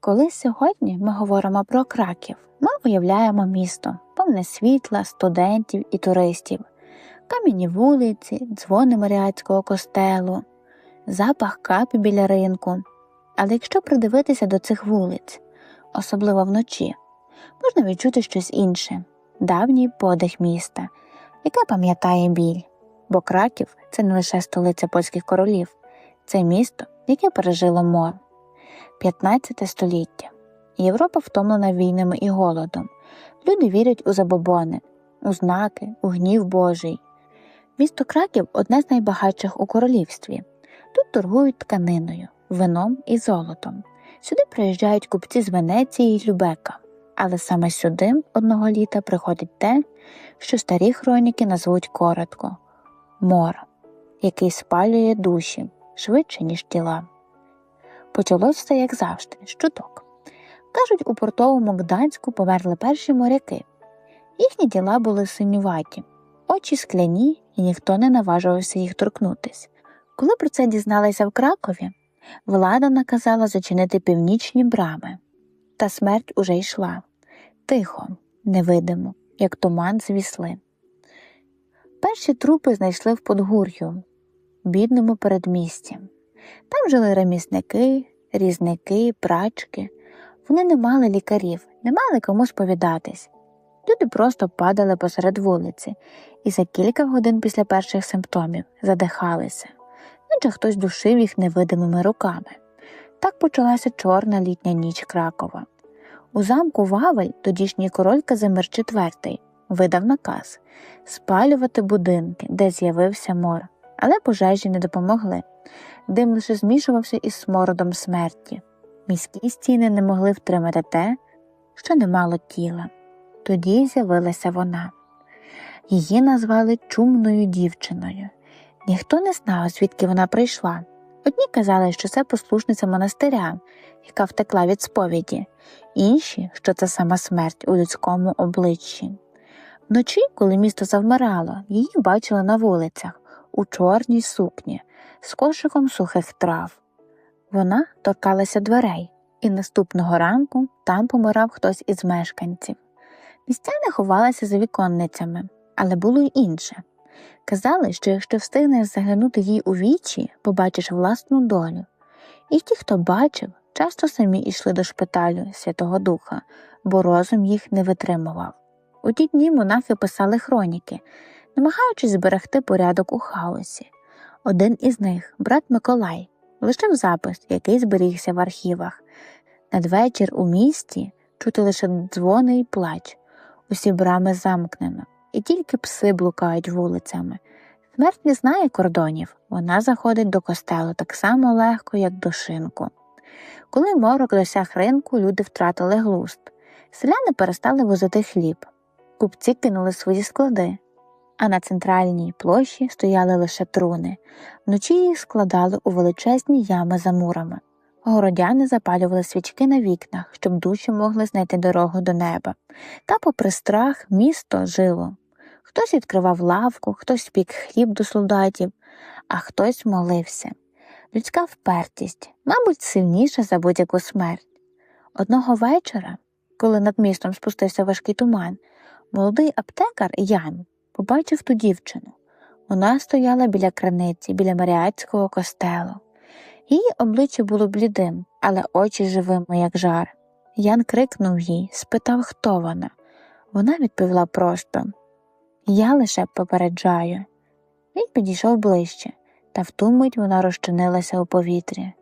Коли сьогодні ми говоримо про Краків, ми уявляємо місто, повне світла, студентів і туристів, кам'яні вулиці, дзвони Маріатського костелу, запах капі біля ринку. Але якщо придивитися до цих вулиць, особливо вночі, можна відчути щось інше давній подих міста, яке пам'ятає біль. Бо Краків це не лише столиця польських королів, це місто, яке пережило мор. 15 століття. Європа втомлена війнами і голодом. Люди вірять у забобони, у знаки, у гнів Божий. Місто Краків одне з найбагатших у королівстві. Тут торгують тканиною, вином і золотом. Сюди приїжджають купці з Венеції й Любека. Але саме сюди одного літа приходить те, що старі хроніки назвуть коротко мор, який спалює душі швидше, ніж тіла. Почалось все, як завжди, з чуток. Кажуть, у портовому Гданську померли перші моряки. Їхні тіла були синюваті, очі скляні, і ніхто не наважувався їх торкнутись. Коли про це дізналися в Кракові, влада наказала зачинити північні брами. Та смерть уже йшла тихо, невидимо, як туман з вісли. Перші трупи знайшли в Подгур'ю, бідному передмісті. Там жили ремісники, різники, прачки. Вони не мали лікарів, не мали кому сповідатись. Люди просто падали посеред вулиці і за кілька годин після перших симптомів задихалися, наче хтось душив їх невидимими руками. Так почалася чорна літня ніч Кракова. У замку Вавель тодішній король Казимир IV видав наказ спалювати будинки, де з'явився мор, але пожежі не допомогли. Дим лише змішувався із смородом смерті. Міські стіни не могли втримати те, що не мало тіла. Тоді з'явилася вона. Її назвали чумною дівчиною. Ніхто не знав, звідки вона прийшла. Одні казали, що це послушниця монастиря, яка втекла від сповіді, інші, що це сама смерть у людському обличчі. Вночі, коли місто завмирало, її бачили на вулицях у чорній сукні з кошиком сухих трав. Вона торкалася дверей, і наступного ранку там помирав хтось із мешканців. Містяни ховалися за віконницями, але було й інше. Казали, що якщо встигнеш заглянути їй у вічі, побачиш власну долю. І ті, хто бачив, часто самі йшли до шпиталю Святого Духа, бо розум їх не витримував. У ті дні монахи писали хроніки, намагаючись зберегти порядок у хаосі. Один із них, брат Миколай, лишив запис, який зберігся в архівах. Надвечір у місті чути лише дзвони й плач, усі брами замкнено, і тільки пси блукають вулицями. Смерть не знає кордонів, вона заходить до костелу так само легко, як до шинку. Коли морок досяг ринку, люди втратили глузд. Селяни перестали возити хліб, купці кинули свої склади, а на центральній площі стояли лише труни, вночі їх складали у величезні ями за мурами. Городяни запалювали свічки на вікнах, щоб душі могли знайти дорогу до неба. Та, попри страх, місто жило. Хтось відкривав лавку, хтось пік хліб до солдатів, а хтось молився. Людська впертість, мабуть, сильніша за будь-яку смерть. Одного вечора, коли над містом спустився важкий туман, молодий аптекар Ян побачив ту дівчину. Вона стояла біля краниці, біля Маріатського костелу. Її обличчя було блідим, але очі живими, як жар. Ян крикнув їй, спитав, хто вона. Вона відповіла просто Я лише попереджаю. Він підійшов ближче, та в ту мить вона розчинилася у повітрі.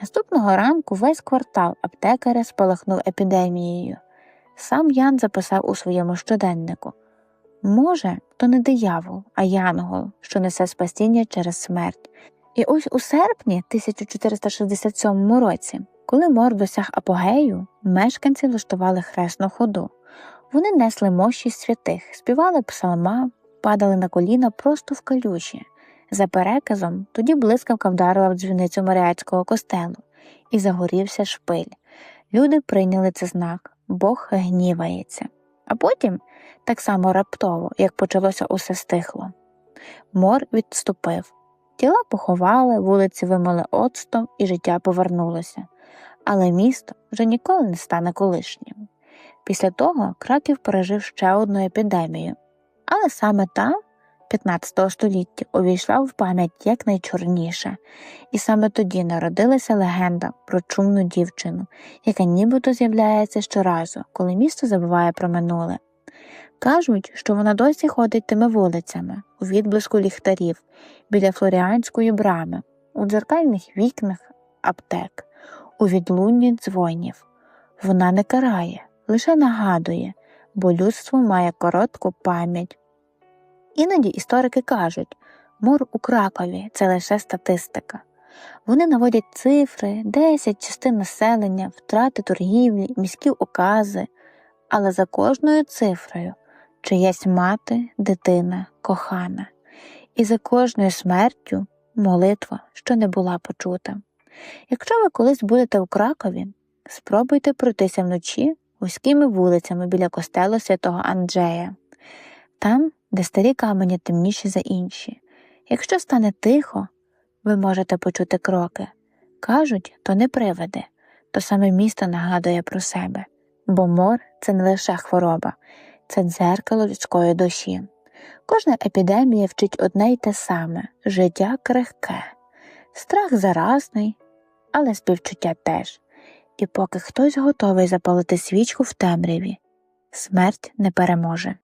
Наступного ранку весь квартал аптекаря спалахнув епідемією. Сам Ян записав у своєму щоденнику може, то не диявол, а янгол, що несе спасіння через смерть. І ось у серпні 1467 році, коли мор досяг апогею, мешканці влаштували хресну ходу. Вони несли мощі святих, співали псалма, падали на коліна просто в калюші. За переказом, тоді блискавка вдарила в дзвіницю Маріатського костелу і загорівся шпиль. Люди прийняли це знак Бог гнівається. А потім, так само раптово, як почалося усе стихло. Мор відступив. Тіла поховали, вулиці вимили оцтом, і життя повернулося. Але місто вже ніколи не стане колишнім. Після того Краків пережив ще одну епідемію, але саме та 15 століття увійшла в пам'ять як найчорніше, і саме тоді народилася легенда про чумну дівчину, яка нібито з'являється щоразу, коли місто забуває про минуле. Кажуть, що вона досі ходить тими вулицями, у відблиску ліхтарів, біля флоріанської брами, у дзеркальних вікнах аптек, у відлунні дзвонів. Вона не карає, лише нагадує, бо людство має коротку пам'ять. Іноді історики кажуть, мор у Кракові це лише статистика. Вони наводять цифри, 10 частин населення, втрати торгівлі, міські укази, але за кожною цифрою чиясь мати, дитина, кохана, і за кожною смертю молитва, що не була почута. Якщо ви колись будете у Кракові, спробуйте пройтися вночі вузькими вулицями біля костелу святого Анджея, там, де старі камені темніші за інші. Якщо стане тихо, ви можете почути кроки. Кажуть, то не привиди, то саме місто нагадує про себе, бо мор це не лише хвороба, це дзеркало людської душі. Кожна епідемія вчить одне й те саме життя крихке, страх заразний, але співчуття теж. І поки хтось готовий запалити свічку в темряві, смерть не переможе.